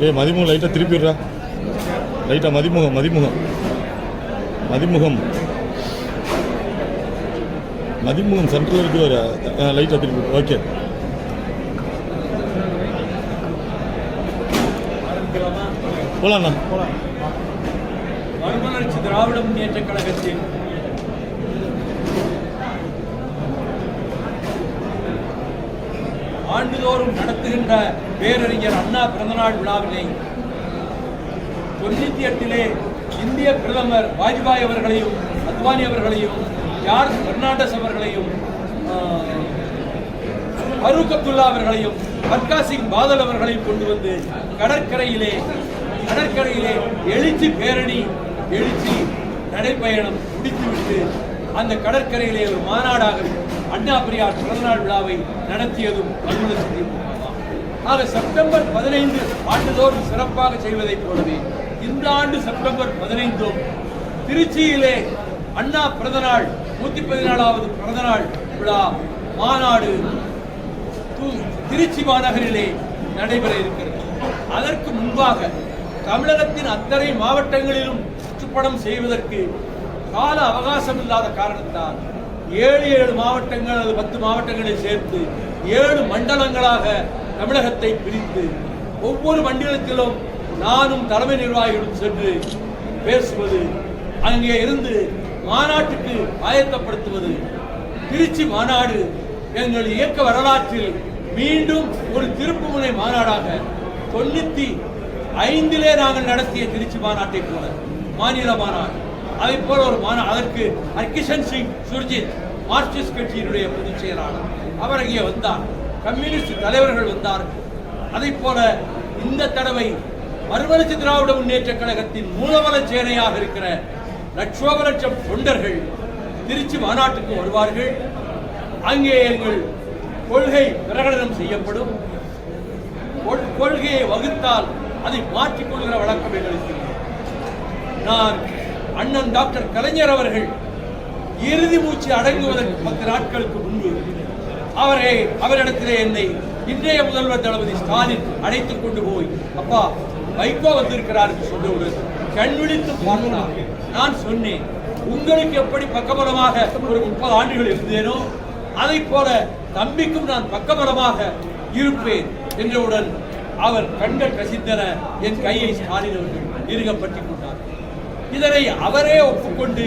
டேய் மதிமுகம் லைட்டாக திருப்பிடுறா லைட்டாக மதிமுகம் மதிமுகம். மதிமுகம். மதிமுகம் சென்ட்ரல் இருக்கு லைட்டாக திருப்பி ஓகே போலாண்ணா. மறுமலர்ச்சி திராவிட முன்னேற்ற கழகத்தின் ஆண்டுதோறும் நடத்துகின்ற பேரறிஞர் அண்ணா பிறந்தநாள் விழாவினை தொண்ணூத்தி எட்டிலே இந்திய பிரதமர் வாஜ்பாய் அவர்களையும் அத்வானி அவர்களையும் ஜார்ஜ் பெர்னாண்டஸ் அவர்களையும் ஆஹ், ஃபரூக் அப்துல்லா அவர்களையும் பர்கா சிங் பாதல் அவர்களையும் கொண்டு வந்து கடற்கரையிலே கடற்கரையிலே எழுச்சி பேரணி எழுச்சி நடைப்பயணம் முடித்துவிட்டு அந்த கடற்கரையிலே ஒரு மாநாடாக அண்ணா பெரியார் பிறந்தநாள் விழாவை நடத்தியதும் மறுமலர்ச்சி ஆக செப்டம்பர் பதினைந்து ஆண்டுதோறும் சிறப்பாக செய்வதைப் போலவே இந்த ஆண்டு செப்டம்பர் பதினைந்தும் திருச்சியிலே அண்ணா பிறந்தநாள் நூத்தி பதினாலாவது பிறந்தநாள் விழா மாநாடு திருச்சி மாநகரிலே நடைபெற இருக்கிறது. அதற்கு முன்பாக தமிழகத்தின் அத்தனை மாவட்டங்களிலும் சுற்றுப்படம் செய்வதற்கு கால அவகாசம் இல்லாத காரணத்தால் ஏழு ஏழு மாவட்டங்கள் அல்லது பத்து மாவட்டங்களை சேர்த்து ஏழு மண்டலங்களாக தமிழகத்தை பிரித்து ஒவ்வொரு மண்டலத்திலும் நானும் தலைமை நிர்வாகிகளும் சென்று பேசுவது அங்கே இருந்து மாநாட்டுக்கு ஆயத்தப்படுத்துவது. திருச்சி மாநாடு எங்கள் இயக்க வரலாற்றில் மீண்டும் ஒரு திருப்புமுனை மாநாடாக தொண்ணூத்தி ஐந்திலே நாங்கள் நடத்திய திருச்சி மாநாட்டை போல மாநில மாநாடு. அதை போல ஒரு மாநா அதற்கு ஹர்கிஷன் சிங் சுர்ஜித் மார்க்சிஸ்ட் கட்சியினுடைய பொதுச் செயலாளர் அவர் அங்கே வந்தார். கம்யூனிஸ்ட் தலைவர்கள் வந்தார்கள். அதை போல இந்த தடவை மறுமலர்ச்சி திராவிட முன்னேற்ற கழகத்தின் மூலவள சேனையாக இருக்கிற லட்சோப லட்சம் தொண்டர்கள் திருச்சி மாநாட்டுக்கு வருவார்கள். அங்கே எங்கள் கொள்கை பிரகடனம் செய்யப்படும். கொள்கையை வகுத்தால் அதை மாற்றிக் கொள்கிற வழக்கம் எங்களுக்கு நான் அண்ணன் டாக்டர் கலைஞர் அவர்கள் இறுதி மூச்சு அடங்குவதற்கு பத்து நாட்களுக்கு முன்பு அவரே அவரிடத்திலே என்னை இன்றைய முதல்வர் தளபதி ஸ்டாலின் அழைத்துக் கொண்டு போய் அப்பா வைகோ வந்திருக்கிறார் என்று சொன்னவுடன் கண் விழித்து பார்த்தார். நான் சொன்னேன் உங்களுக்கு எப்படி பக்கபலமாக ஒரு முப்பது ஆண்டுகள் இருந்தேனோ அதைப் போல தம்பிக்கும் நான் பக்கபலமாக இருப்பேன் என்றவுடன் அவர் கண்கள் கசிந்தன. என் கையை ஸ்டாலின் அவர்கள் இறுக இதனை அவரே ஒப்புக்கொண்டு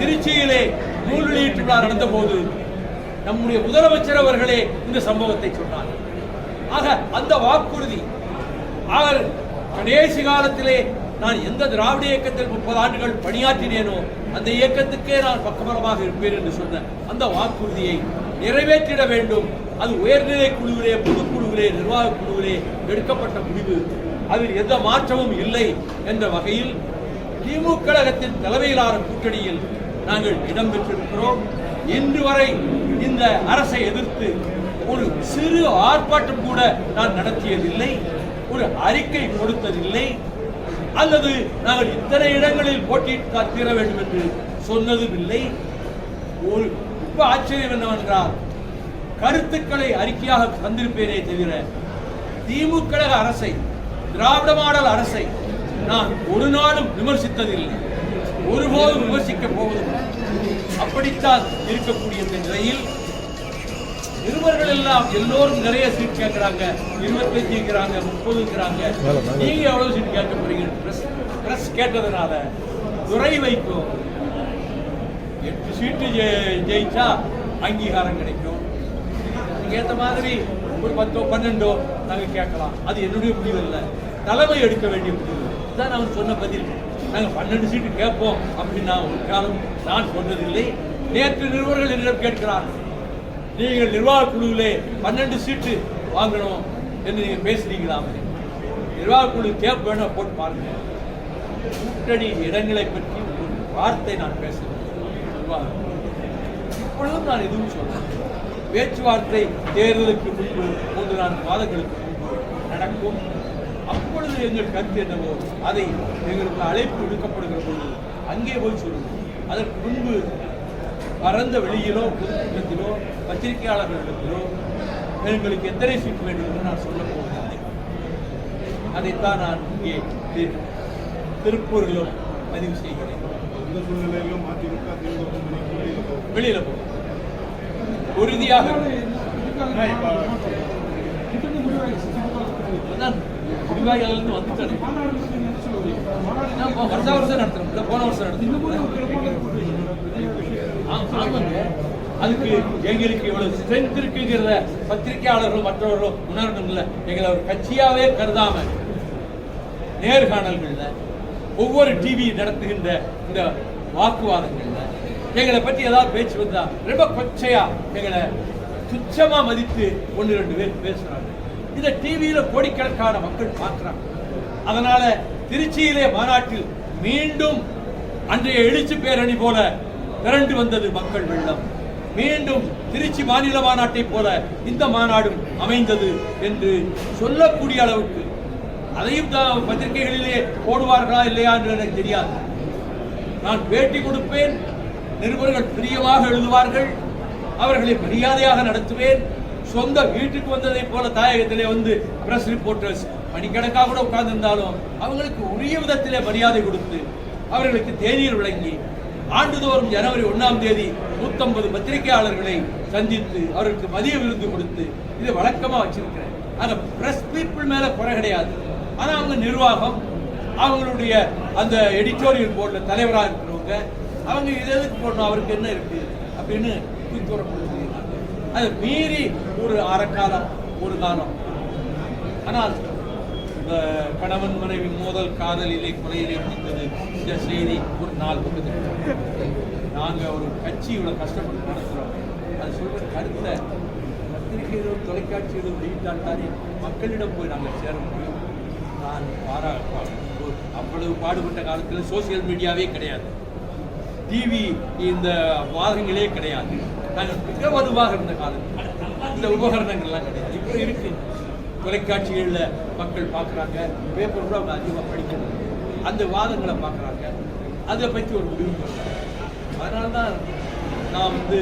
திருச்சியிலே நூல் வெளியீட்டு விழா நடந்தபோது நம்முடைய முதலமைச்சர் அவர்களே இந்த சம்பவத்தை சொன்னார். ஆக அந்த வாக்குறுதி அவர் கடைசி காலத்திலே நான் எந்த திராவிட இயக்கத்தில் முப்பது ஆண்டுகள் பணியாற்றினேனோ அந்த இயக்கத்துக்கே நான் பக்கபலமாக இருப்பேன் என்று சொன்ன அந்த வாக்குறுதியை நிறைவேற்றிட வேண்டும். அது உயர்நிலை குழுவிலே பொதுக்குழுவிலே நிர்வாக குழுவிலே எடுக்கப்பட்ட முடிவு. அதில் எந்த மாற்றமும் இல்லை என்ற வகையில் திமுக கழகத்தின் தலைமையிலான கூட்டணியில் நாங்கள் இடம்பெற்றிருக்கிறோம் இன்று வரை இந்த அரசை எதிர்த்து ஒரு சிறு ஆர்ப்பாட்டம் கூட நான் நடத்தியதில்லை. ஒரு அறிக்கை கொடுத்ததில்லை. அல்லது நாங்கள் இத்தனை இடங்களில் போட்டியிட்டு தீர வேண்டும் என்று சொன்னதும் இல்லை ஒரு ரொம்ப ஆச்சரியம் என்னவென்றால் கருத்துக்களை அறிக்கையாக தந்திருப்பேனே தவிர திமுக அரசை திராவிட மாடல் அரசை நான் ஒரு நாளும் விமர்சித்ததில்லை. ஒருபோதும் விமர்சிக்கப் போவதில்லை அப்படித்தான் இருக்கக்கூடிய இந்த நிலையில் நிருபர்கள் எல்லாம் எல்லோரும் நிறைய சீட் கேட்கிறாங்க. இருபத்தஞ்சு இருக்கிறாங்க முப்பது இருக்கிறாங்க மேல, மேல. நீங்க எவ்வளவு சீட் கேட்க போறீங்க? பிரஸ் கேட்டதுனால துறை வைக்கும். எட்டு சீட்டு ஜெயிச்சா அங்கீகாரம் கிடைக்கும். ஏத்த மாதிரி ஒரு பத்தோ பன்னெண்டோ நாங்க கேட்கலாம். அது என்னுடைய முடிவு இல்லை தலைமை எடுக்க வேண்டிய முடிவு. இதுதான் அவன் சொன்ன பதில். நாங்கள் பன்னெண்டு சீட்டு கேட்போம் அப்படின்னு நான் ஒரு காலம் நான் சொன்னதில்லை. நேற்று நிறுவனர்கள் என்னிடம் கேட்கிறார் நீங்கள் நிர்வாக குழுவிலே பன்னெண்டு சீட்டு வாங்கணும் என்று நீங்கள் பேசுனீங்களாமே நிர்வாக குழு கேப் வேணும் போட்டு பாருங்க. கூட்டணி இடங்களை பற்றி ஒரு வார்த்தை நான் பேசுகிறேன் இப்பொழுதும் நான் எதுவும் சொல்றேன் பேச்சுவார்த்தை தேர்தலுக்கு முன்பு மூன்று நான்கு மாதங்களுக்கு முன்பு நடக்கும். அப்பொழுது எங்கள் கருத்து என்னவோ அதை எங்களுக்கு அழைப்பு விடுக்கப்படுகிற பொழுது அங்கே போய் சொல்லுவோம். அதற்கு முன்பு பரந்த வெளியிலோ பொதுக்கூட்டத்திலோ பத்திரிகையாளர்களிடத்திலோ எங்களுக்கு எத்தனை சீட் வேண்டும் என்று நான் சொல்ல போவதில்லை அதைத்தான் நான் இங்கே திருப்பூரிலும் பதிவு செய்கிறேன். வெளியில போகும். உறுதியாக ஆனா இப்ப அதான் முடிவாய்கள் வந்துட்டாரு நான் வருஷம் போன வருஷம் நடத்தினோம் அதுக்கு எங்களுக்கு இவ்வளவு ஸ்ட்ரென்த் இருக்குங்கிறத பத்திரிகையாளர்களும் மற்றவர்களும் உணரணும் எங்களை ஒரு கட்சியாவே கருதாம நேர்காணல்கள்ல ஒவ்வொரு டிவி நடத்துகின்ற இந்த வாக்குவாதங்கள்ல எங்களை பற்றி ஏதாவது பேச்சு வந்தா ரொம்ப கொச்சையா எங்களை துச்சமா மதித்து ஒன்று ரெண்டு பேர் பேசுறாங்க இதை டிவியில கோடிக்கணக்கான மக்கள் பார்க்கறாங்க. அதனால திருச்சியிலே மாநாட்டில் மீண்டும் அன்றைய எழுச்சி பேரணி போல திரண்டு வந்தது மக்கள் வெள்ளம். மீண்டும் திருச்சி மாநில மாநாட்டை போல இந்த மாநாடும் அமைந்தது என்று சொல்லக்கூடிய அளவுக்கு. அதையும் தான் பத்திரிகைகளிலே போடுவார்களா இல்லையா என்று எனக்கு தெரியாது. நான் பேட்டி கொடுப்பேன். நிருபர்கள் பிரியமாக எழுதுவார்கள். அவர்களை மரியாதையாக நடத்துவேன். சொந்த வீட்டுக்கு வந்ததைப் போல தாயகத்திலே வந்து பிரஸ் ரிப்போர்ட்டர்ஸ் மணிக்கணக்காக கூட உட்கார்ந்திருந்தாலும் அவங்களுக்கு உரிய விதத்திலே மரியாதை கொடுத்து அவர்களுக்கு தேநீர் வழங்கி ஆண்டுதோறும் ஜனவரி ஒண்ணாம் தேதி நூத்தம்பது பத்திரிகையாளர்களை சந்தித்து அவர்களுக்கு மதிய விருந்து கொடுத்து இதை வழக்கமா வச்சிருக்கிறேன். ஆனால் பிரஸ் பீப்புள் மேல குறை கிடையாது. ஆனா அவங்க நிர்வாகம் அவங்களுடைய அந்த எடிட்டோரியல் போர்டில் தலைவராக இருக்கிறவங்க அவங்க இது எதுக்கு போடணும்? அவருக்கு என்ன இருக்கு? அப்படின்னு தூக்கி அது மீறி ஒரு அறக்காலம் ஒரு காலம். ஆனால் இந்த கணவன் மனைவி மோதல் காதலிலே கொலையிலே முடிந்தது. இந்த செய்தி ஒரு நாள் பக்கத்தில் நாங்கள் ஒரு கட்சி இவ்வளோ கஷ்டப்பட்டு நடத்துகிறோம் அது சொல்ற கருத்தை பத்திரிகைகளும் தொலைக்காட்சிகளும் வெளியிட்டால் தானே மக்களிடம் போய் நாங்கள் சேர முடியும். நான் பாரா அவ்வளவு பாடுபட்ட காலத்தில் சோசியல் மீடியாவே கிடையாது. டிவி இந்த வாதங்களே கிடையாது. மிக வலுவாக இருந்த காலம். இந்த உபகரணங்கள்லாம் கிடையாது. இப்போ இருக்கு. தொலைக்காட்சிகளில் மக்கள் பார்க்குறாங்க. பேப்பர் கூட அவங்க அதிகமாக படிக்கிறது அந்த வாதங்களை பார்க்குறாங்க. அதை பற்றி ஒரு முடிவு பண்ணுறாங்க அதனால தான் நான் வந்து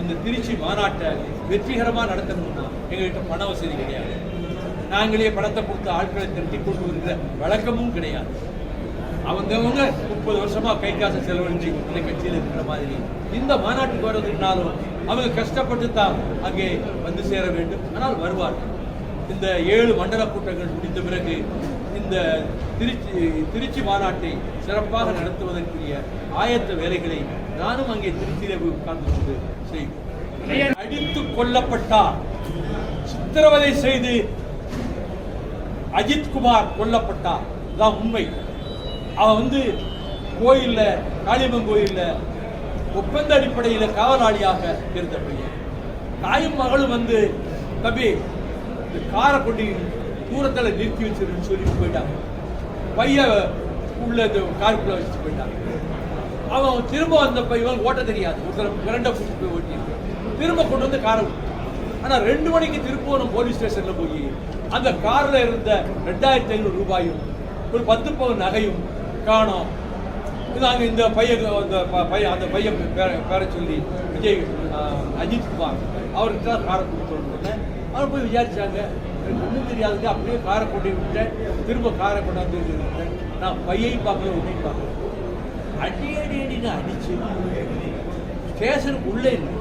இந்த திருச்சி மாநாட்டை வெற்றிகரமாக நடத்தணும்னா எங்கள்கிட்ட பண வசதி கிடையாது. நாங்களே பணத்தை கொடுத்து ஆட்களை திரட்டி கொண்டு வருகிற வழக்கமும் கிடையாது. அவங்கவங்க முப்பது வருஷமா கை காசை செலவழிச்சு அந்த கட்சியில் இருக்கிற மாதிரி. இந்த மாநாட்டுக்கு வர்றதுனாலும் அவங்க கஷ்டப்பட்டு தான் அங்கே வந்து சேர வேண்டும். ஆனால் வருவார்கள். இந்த ஏழு மண்டல கூட்டங்கள் முடிந்த பிறகு இந்த திருச்சி திருச்சி மாநாட்டை சிறப்பாக நடத்துவதற்குரிய ஆயத்த வேலைகளை நானும் அங்கே திருச்சியிலே போய் உட்கார்ந்து கொண்டு செய்வோம் அடித்து கொல்லப்பட்டார் சித்திரவதை செய்து அஜித் குமார் கொல்லப்பட்டார் தான் உண்மை. அவன் வந்து கோயிலில் காளியம்மன் கோயிலில் ஒப்பந்த அடிப்படையில் காவலாளியாக இருந்த பையன் தாயும் மகளும் வந்து தம்பி இந்த காரை கொண்டு தூரத்தில் நிறுத்தி வச்சிருன்னு சொல்லிட்டு போயிட்டாங்க. பையன் உள்ள இந்த காருக்குள்ள வச்சுட்டு போயிட்டாங்க. அவன் திரும்ப அந்த பையன் ஓட்ட தெரியாது. ஒருத்தர் மிரண்ட பிடிச்சி போய் ஓட்டி திரும்ப கொண்டு வந்து காரை ஆனால் ரெண்டு மணிக்கு திருப்பூரம் போலீஸ் ஸ்டேஷனில் போய் அந்த காரில் இருந்த ரெண்டாயிரத்தி ஐநூறு ரூபாயும் ஒரு பத்து பவுன் நகையும் காணோம். நாங்கள் இந்த பையன் அந்த ப- பையன் அந்த பையன் பேரை சொல்லி விஜய் அஜித் குமார். அவருக்கு தான் காரை கொடுத்துருந்தேன் அவர் போய் விசாரிச்சாங்க. எனக்கு ஒன்றும் தெரியாதுங்க. அப்படியே காரை கொண்டு விட்டேன் திரும்ப காரை கொண்டாந்து விட்டேன் நான் பையையும் பார்க்கல ஒன்றையும் பார்க்கல. அடி அடி அடின்னு அடிச்சு ஸ்டேஷனுக்கு உள்ளே இல்லை.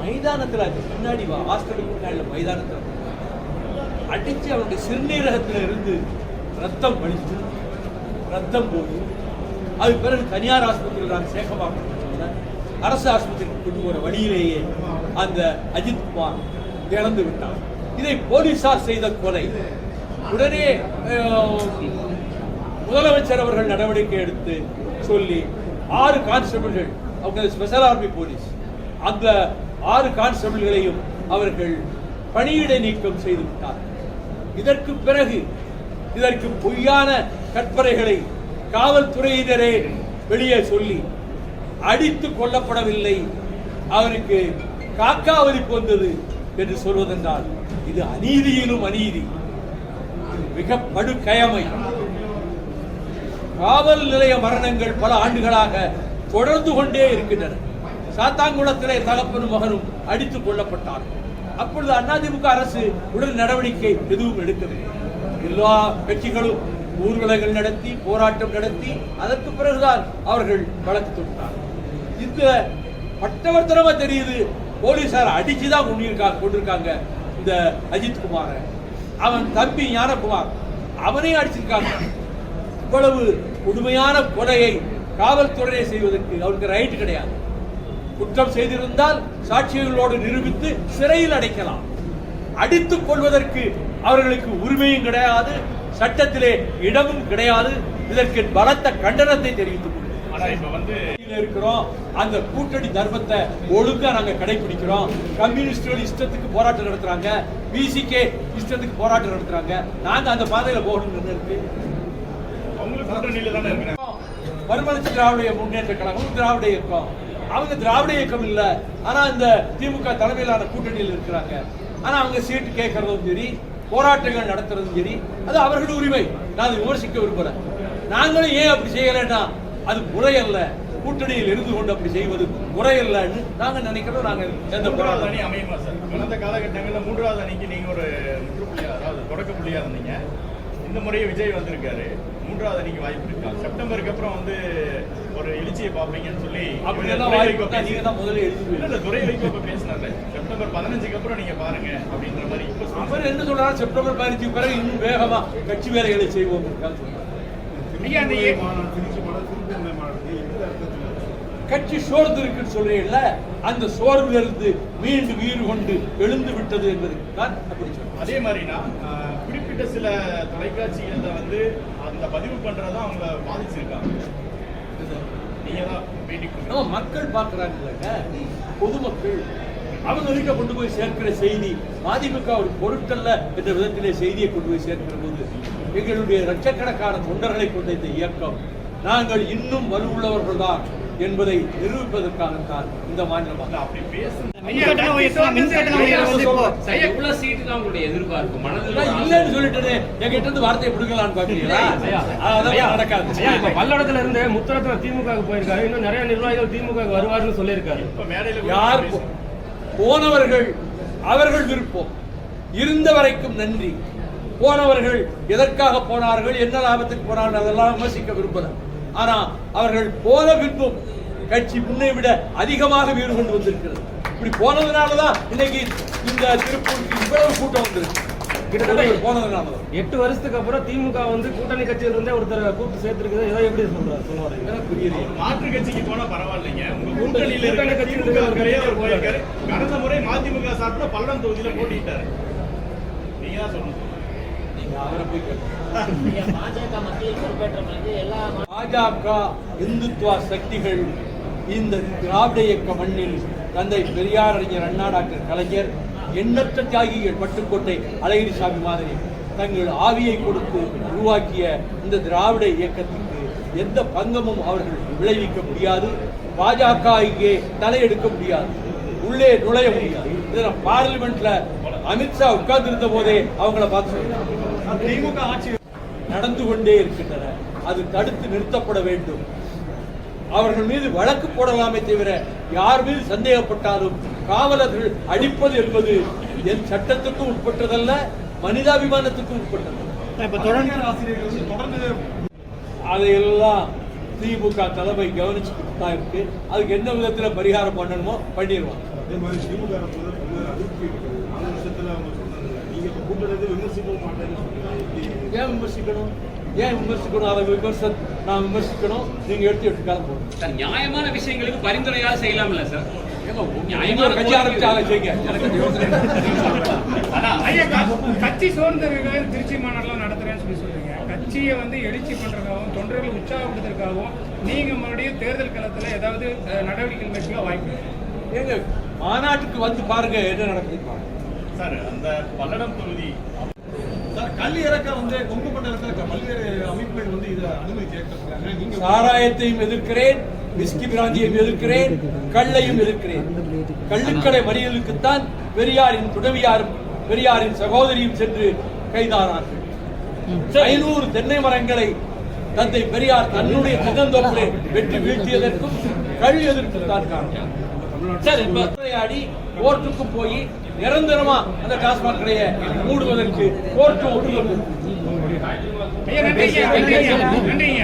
மைதானத்தில் அது பின்னாடி வா ஹாஸ்டலுக்கு முன்னாடி மைதானத்தில். அடித்து அவனுடைய சிறுநீரகத்தில் இருந்து ரத்தம் வடிச்சு ரத்தம் போகுது அது பிறகு தனியார் ஆஸ்பத்திரியில் நான் சேர்க்கமாக்கணும் அரசு ஆஸ்பத்திரிக்கு கொண்டு போகிற வழியிலேயே அந்த அஜித் குமார் இறந்து விட்டார். இதை போலீசார் செய்த கொலை. உடனே முதலமைச்சர் அவர்கள் நடவடிக்கை எடுத்து சொல்லி ஆறு கான்ஸ்டபிள்கள் அவங்க ஸ்பெஷல் ஆர்மி போலீஸ் அந்த ஆறு கான்ஸ்டபிள்களையும் அவர்கள் பணியிடை நீக்கம் செய்து விட்டார் இதற்கு பிறகு இதற்கு பொய்யான கற்பனைகளை காவல்துறையினரே வெளியே சொல்லி அடித்து கொல்லப்படவில்லை. அவருக்கு காக்காவதி வந்தது என்று சொல்வதென்றால் இது அநீதியிலும் அநீதி. மிக படுகயமை காவல் நிலைய மரணங்கள் பல ஆண்டுகளாக தொடர்ந்து கொண்டே இருக்கின்றன. சாத்தாங்குளத்திலே தகப்பனும் மகனும் அடித்துக் கொல்லப்பட்டார் அப்பொழுது அதிமுக அரசு உடல் நடவடிக்கை எதுவும் எடுக்கவில்லை. எல்லா கட்சிகளும் ஊர்வலங்கள் நடத்தி போராட்டம் நடத்தி அதற்கு பிறகுதான் அவர்கள் வழக்கு தொட்டார் இந்த பட்டவர்த்தனமா தெரியுது. போலீசார் அடிச்சுதான் கொண்டிருக்காங்க கொண்டிருக்காங்க இந்த அஜித் குமார அவன் தம்பி ஞானகுமார். அவனையும் அடிச்சிருக்காங்க. இவ்வளவு கொடுமையான கொலையை காவல்துறையை செய்வதற்கு அவருக்கு ரைட் கிடையாது. குற்றம் செய்திருந்தால் சாட்சிகளோடு நிரூபித்து சிறையில் அடைக்கலாம். அடித்துக் கொள்வதற்கு அவர்களுக்கு உரிமையும் கிடையாது. சட்டத்திலே இடமும் கிடையாது. இதற்கு பலத்த கண்டனத்தை தெரிவித்துக் இருக்கிறோம். அந்த கூட்டணி தர்மத்தை ஒழுங்கா நாங்க கடைபிடிக்கிறோம். கம்யூனிஸ்டுகள் இஷ்டத்துக்கு போராட்டம் நடத்துறாங்க. பிசிகே இஷ்டத்துக்கு போராட்டம் நடத்துறாங்க. நாங்க அந்த பாதையில போகணும்னு இருக்கு? மறுமலர்ச்சி திராவிட முன்னேற்ற கழகம் திராவிட இயக்கம். அவங்க திராவிட இயக்கம் இல்ல. ஆனா இந்த திமுக தலைமையிலான கூட்டணியில் இருக்கிறாங்க. ஆனா அவங்க சீட்டு கேட்கறதும் சரி போராட்டங்கள் நடத்துறதும் சரி அது அவர்கள் உரிமை. நான் அதை விமர்சிக்க விரும்புறேன். நாங்களும் ஏன் அப்படி செய்யலைன்னா அது முறையல்ல. கூட்டணியில் இருந்து கொண்டு அப்படி செய்வது முறையல்லன்னு நாங்க நினைக்கிறோம் நாங்க எந்த மூன்றாவது அணி அமையுமா சார்? கடந்த காலகட்டங்கள்ல மூன்றாவது அணிக்கு நீங்க ஒரு முற்றுப்புள்ளியா அதாவது தொடக்க புள்ளியா இருந்தீங்க. இந்த முறையே விஜய் வந்திருக்காரு. மூன்றாவது அணிக்கு வாய்ப்பு இருக்கா? செப்டம்பருக்கு அப்புறம் வந்து ஒரு எழுச்சியை பார்ப்பீங்கன்னு சொல்லி அப்படி இவரு எல்லாம் துரை வாய்ப்பு நீங்க தான் முதல்ல இல்ல, எழுதுவீங்க இல்ல, துரை வைகோ இப்ப பேசினார்ல. செப்டம்பர் பதினஞ்சுக்கு அப்புறம் நீங்க பாருங்க அப்படின்ற மாதிரி. அவர் என்ன சொல்றாரு செப்டம்பர் பதினஞ்சு பிறகு இன்னும் வேகமா கட்சி வேலைகளை செய்வோம் கட்சி சோர்ந்து இருக்குன்னு சொல்றீங்கல்ல அந்த சோர்விலிருந்து மீண்டு வீறு கொண்டு எழுந்து விட்டது என்பதற்கு தான் அப்படி சொல்றேன் அதே மாதிரினா குறிப்பிட்ட சில தொலைக்காட்சிகள்ல வந்து அந்த பதிவு பண்றதா அவங்க பாதிச்சிருக்காங்க நீங்க தான் மக்கள் பார்க்கறாங்கல்லங்க பொதுமக்கள் அவங்க இருக்க கொண்டு போய் சேர்க்கிற செய்தி மதிமுக ஒரு பொருட்கல்ல என்ற விதத்திலே செய்தியை கொண்டு போய் சேர்க்கிற போது எங்களுடைய லட்சக்கணக்கான தொண்டர்களை கொண்ட இந்த இயக்கம் நாங்கள் இன்னும் வலுவுள்ளவர்கள் தான் என்பதை நிரூபிப்பதற்காகத்தான் இந்த மாநிலம் இல்ல, அப்படி பேசு மின்கட்டண உயர்வு மின்கட்டண உயர்வு வந்து இப்போ சார், எவ்வளவு சீட்டு தான் உங்களுடைய எதிர்பார்ப்பு. மனதில் இல்லைன்னு சொல்லிட்டு என்கிட்ட இருந்து வார்த்தையை பிடிக்கலான்னு பாக்குறீங்களா ஐயா, நடக்காது. பல்லடத்துல இருந்து முத்தரத்துல திமுக போயிருக்காரு. இன்னும் நிறைய நிர்வாகிகள் திமுக வருவாருன்னு சொல்லியிருக்காரு. இப்ப போனவர்கள் அவர்கள் விருப்பம். இருந்த வரைக்கும் நன்றி. போனவர்கள் எதற்காக போனார்கள் என்ன லாபத்துக்கு போனார்கள் அதெல்லாம் விமர்சிக்க விரும்பல. ஆனா அவர்கள் போன பின்பும் கட்சி முன்னை விட அதிகமாக வீடு கொண்டு வந்திருக்கிறது. இப்படி போனதுனாலதான் இன்னைக்கு இந்த திருப்பூருக்கு இவ்வளவு கூட்டம் வந்திருக்கு. கிட்டத்தட்ட எட்டு வருஷத்துக்கு அப்புறம் திமுக வந்து கூட்டணி கட்சியில இருந்தே ஒருத்தர் கூப்பிட்டு சேர்த்திருக்குது. இதை எப்படி சொல்றாரு? சொல்லுவாரு. புரியலையே மாற்று கட்சிக்கு போனா பரவாயில்லைங்க. உங்க கூட்டணியில கூட்டணி கட்சியில போயிருக்காரு. கடந்த முறை மதிமுக சார்பில் பல்லடம் தொகுதியில போட்டிட்டாரு நீங்க தான் சொல்லணும். பாஜக இந்துத்துவ சக்திகள் இந்த திராவிட இயக்க மண்ணில் தந்தை பெரியார் அறிஞர் அண்ணா டாக்டர் கலைஞர் எண்ணற்ற தியாகிகள் பட்டுக்கோட்டை அழகிரிசாமி மாதிரி தங்கள் ஆவியை கொடுத்து உருவாக்கிய இந்த திராவிட இயக்கத்திற்கு எந்த பங்கமும் அவர்கள் விளைவிக்க முடியாது. பாஜக இங்கே தலையெடுக்க முடியாது. உள்ளே நுழைய முடியாது. இதில் பார்லிமெண்ட்ல அமித்ஷா உட்கார்ந்து இருந்த போதே அவங்கள பார்த்து திமுக ஆட்சி நடந்து கொண்டே இருக்கின்றன. அது தடுத்து நிறுத்தப்பட வேண்டும். அவர்கள் மீது வழக்கு போடலாமே தவிர யார் மீது சந்தேகப்பட்டாலும் காவலர்கள் அடிப்பது என்பது என் சட்டத்துக்கும் உட்பட்டதல்ல மனிதாபிமானத்துக்கும் உட்பட்டது இப்ப தொடர்ந்து ஆசிரியர்கள் வந்து தொடர்ந்து அதையெல்லாம் திமுக தலைமை கவனிச்சுக்கிட்டு தான் இருக்கு. அதுக்கு என்ன விதத்துல பரிகாரம் பண்ணணுமோ எப்படி ஏன் விமர்சிக்கணும்? ஏன் விமர்சிக்கணும்? அதை விமர்ச நான் விமர்சிக்கணும். நீங்க எடுத்து எடுத்து காலம் போடணும் சார் நியாயமான விஷயங்களுக்கு பரிந்துரையால் செய்யலாம்ல சார்? நியாயமான கட்சி ஆரம்பிச்சு அதை செய்யுங்க. கட்சி சோர்ந்தவர்கள் திருச்சி மாநாடுலாம் நடத்துறேன்னு சொல்லி சொல்றீங்க. கட்சியை வந்து எழுச்சி பண்றதுக்காகவும் தொண்டர்களை உற்சாகப்படுத்துறதுக்காகவும் நீங்க மறுபடியும் தேர்தல் களத்துல ஏதாவது நடவடிக்கை மேற்கொள்ள வாய்ப்பு. ஏங்க மாநாட்டுக்கு வந்து பாருங்க என்ன நடக்குது. சார் அந்த பல்லடம் தொகுதி இறக்க வந்து கொங்கு மண்டலத்தில் இருக்க பல்வேறு அமைப்புகள் வந்து இதை அனுமதி கேட்டிருக்காங்க நீங்க சாராயத்தையும் எதிர்க்கிறேன் விஸ்கி பிராந்தியையும் எதிர்க்கிறேன் கள்ளையும் எதிர்க்கிறேன். கள்ளுக்கடை மறியலுக்குத்தான் பெரியாரின் துணைவியாரும் பெரியாரின் சகோதரியும் சென்று கைதானார்கள். ஐநூறு தென்னை மரங்களை தந்தை பெரியார் தன்னுடைய தினந்தோப்பிலே வெட்டி வீழ்த்தியதற்கும் கள் எதிர்ப்பு தான் காரணம். சார் போய் நிரந்தரமா அந்த டாஸ்மாக் கடையை மூடுவதற்கு கோர்ட்டு ஒப்புதல். நன்றிங்க